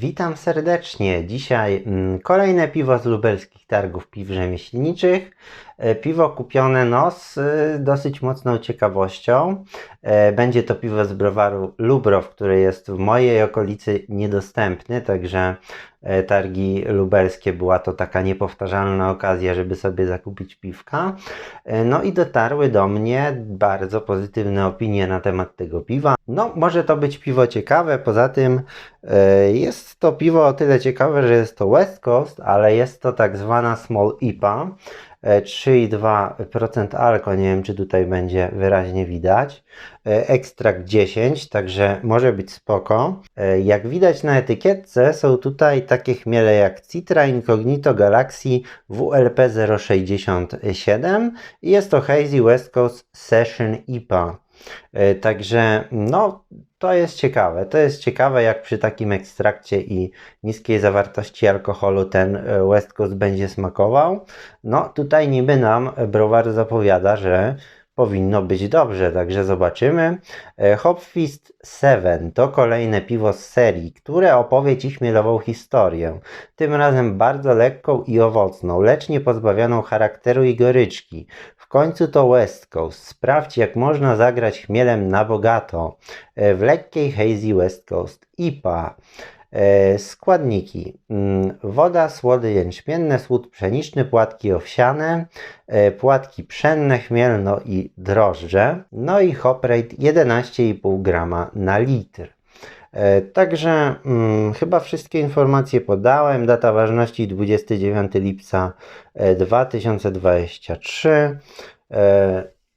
Witam serdecznie. Dzisiaj mm, kolejne piwo z lubelskich targów piw rzemieślniczych. E, Piwo kupione no, z y, dosyć mocną ciekawością. E, Będzie to piwo z browaru Lubrow, który jest w mojej okolicy niedostępny, także e, targi lubelskie była to taka niepowtarzalna okazja, żeby sobie zakupić piwka. No i dotarły do mnie bardzo pozytywne opinie na temat tego piwa. No, może to być piwo ciekawe, poza tym jest to piwo o tyle ciekawe, że jest to West Coast, ale jest to tak zwana Small IPA. E, 3,2% alko, nie wiem czy tutaj będzie wyraźnie widać. E, Ekstrakt 10, także może być spoko. E, Jak widać na etykietce są tutaj takie chmiele jak Citra Incognito Galaxy WLP 067 i jest to Hazy West Coast Session IPA. E, Także no to jest ciekawe. To jest ciekawe jak przy takim ekstrakcie i niskiej zawartości alkoholu ten e, West Coast będzie smakował. No tutaj niby nam browar zapowiada, że powinno być dobrze, także zobaczymy. E, Hopfist 7 to kolejne piwo z serii, które opowie Ci chmielową historię. Tym razem bardzo lekką i owocną, lecz nie pozbawioną charakteru i goryczki. W końcu to West Coast. Sprawdź jak można zagrać chmielem na bogato. E, W lekkiej hazy West Coast IPA. E, Składniki. Mm, Woda, słody jęczmienne, słód pszeniczny, płatki owsiane, e, płatki pszenne, chmiel, no i drożdże. No i hop rate 11,5 grama na litr. E, Także mm, chyba wszystkie informacje podałem. Data ważności 29 lipca e, 2023.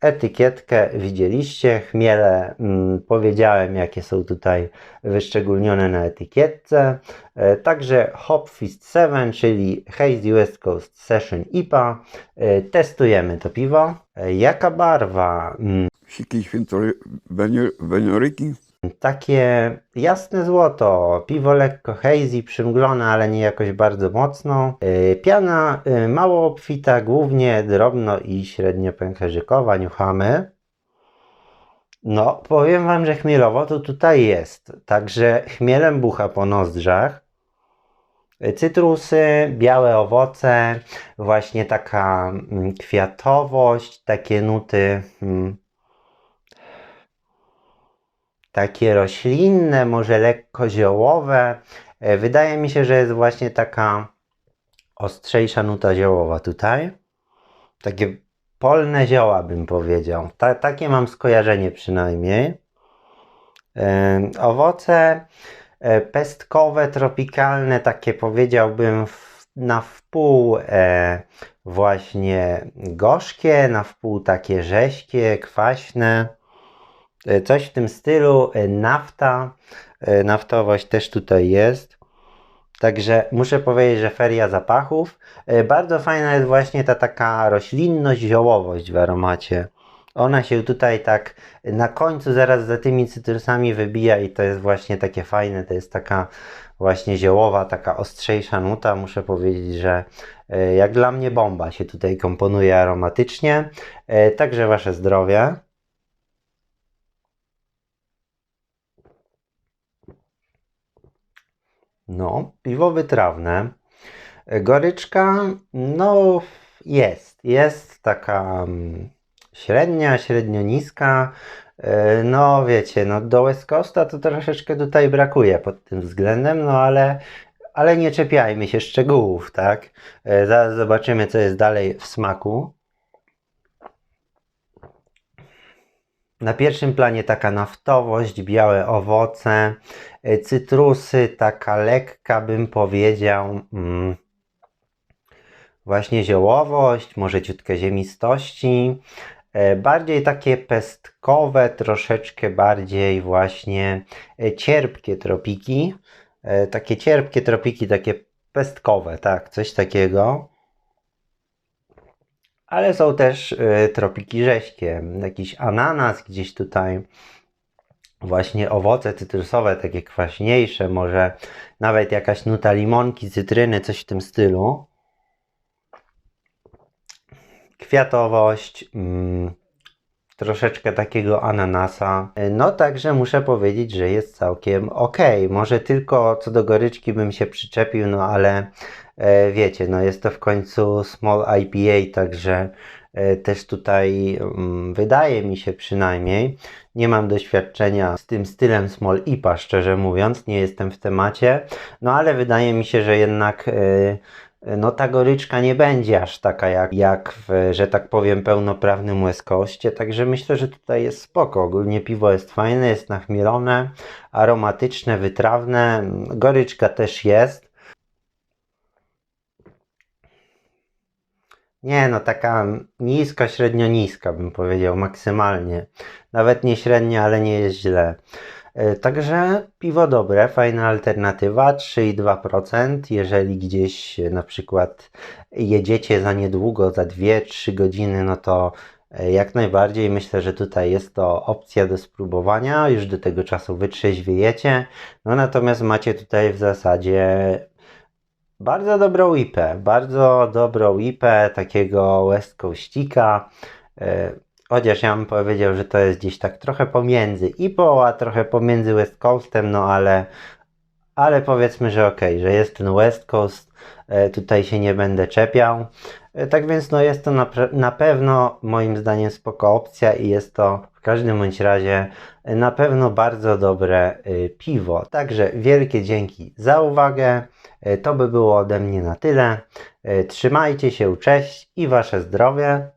Etykietkę widzieliście, chmiele mm, powiedziałem jakie są tutaj wyszczególnione na etykietce. E, Także Hopfist 7, czyli Hazy West Coast Session IPA. E, Testujemy to piwo. E, Jaka barwa? Mm, wenio- wenioryki. Takie jasne złoto, piwo lekko hazy, przymglone, ale nie jakoś bardzo mocno. Yy, Piana yy, mało obfita, głównie drobno i średnio pęcherzykowa, niuchamy. No, powiem Wam, że chmielowo to tutaj jest. Także chmielem bucha po nozdrzach. Yy, Cytrusy, białe owoce, właśnie taka mm, kwiatowość, takie nuty. mm, takie roślinne, może lekko ziołowe. E, Wydaje mi się, że jest właśnie taka ostrzejsza nuta ziołowa tutaj. Takie polne zioła bym powiedział. Ta, takie mam skojarzenie przynajmniej. E, owoce e, pestkowe, tropikalne, takie powiedziałbym na wpół właśnie gorzkie, na wpół takie rześkie, kwaśne. E, Coś w tym stylu, e, nafta, e, naftowość też tutaj jest. Także muszę powiedzieć, że feria zapachów. Bardzo fajna jest właśnie ta taka roślinność, ziołowość w aromacie. Ona się tutaj tak na końcu zaraz za tymi cytrusami wybija i to jest właśnie takie fajne. To jest taka właśnie ziołowa, taka ostrzejsza nuta. Muszę powiedzieć, że jak dla mnie bomba się tutaj komponuje aromatycznie. Także wasze zdrowie. No, piwo wytrawne. Goryczka, no jest, jest taka mm, średnia, średnio niska. E, No wiecie, no do West Coasta to troszeczkę tutaj brakuje pod tym względem, no ale, ale nie czepiajmy się szczegółów, tak? E, Zaraz zobaczymy, co jest dalej w smaku. Na pierwszym planie taka naftowość, białe owoce, e, cytrusy, taka lekka bym powiedział, mm, właśnie ziołowość, może ciutkę ziemistości, e, bardziej takie pestkowe, troszeczkę bardziej właśnie e, cierpkie tropiki, takie cierpkie tropiki, takie pestkowe, tak, coś takiego. Ale są też y, tropiki rześkie, jakiś ananas gdzieś tutaj, właśnie owoce cytrusowe, takie kwaśniejsze, może nawet jakaś nuta limonki, cytryny, coś w tym stylu. Kwiatowość, mm, troszeczkę takiego ananasa. E, No także muszę powiedzieć, że jest całkiem ok. Może tylko co do goryczki bym się przyczepił, no ale e, wiecie, no jest to w końcu small IPA, także e, też tutaj mm, wydaje mi się przynajmniej, nie mam doświadczenia z tym stylem small IPA, szczerze mówiąc, nie jestem w temacie, no ale wydaje mi się, że jednak e, no ta goryczka nie będzie aż taka jak, jak w, że tak powiem, pełnoprawnym Coastie, także myślę, że tutaj jest spoko. Ogólnie piwo jest fajne, jest nachmielone, aromatyczne, wytrawne, goryczka też jest. Nie, no taka niska, średnio niska bym powiedział, maksymalnie. Nawet nie średnia, ale nie jest źle. E, Także piwo dobre, fajna alternatywa, 3,2%. Jeżeli gdzieś e, na przykład jedziecie za niedługo, za 2-3 godziny, no to e, jak najbardziej myślę, że tutaj jest to opcja do spróbowania. Już do tego czasu wytrzeźwiejecie. No natomiast macie tutaj w zasadzie bardzo dobrą IPę, bardzo dobrą IPę takiego West Coastika. Chociaż ja bym powiedział, że to jest gdzieś tak trochę pomiędzy IPą, a trochę pomiędzy West Coastem, no ale, ale powiedzmy, że okej, że jest ten West Coast, e, tutaj się nie będę czepiał. E, Tak więc no jest to na, na pewno moim zdaniem spoko opcja i jest to w każdym bądź razie e, na pewno bardzo dobre piwo. Także wielkie dzięki za uwagę. To by było ode mnie na tyle. Trzymajcie się, cześć i wasze zdrowie.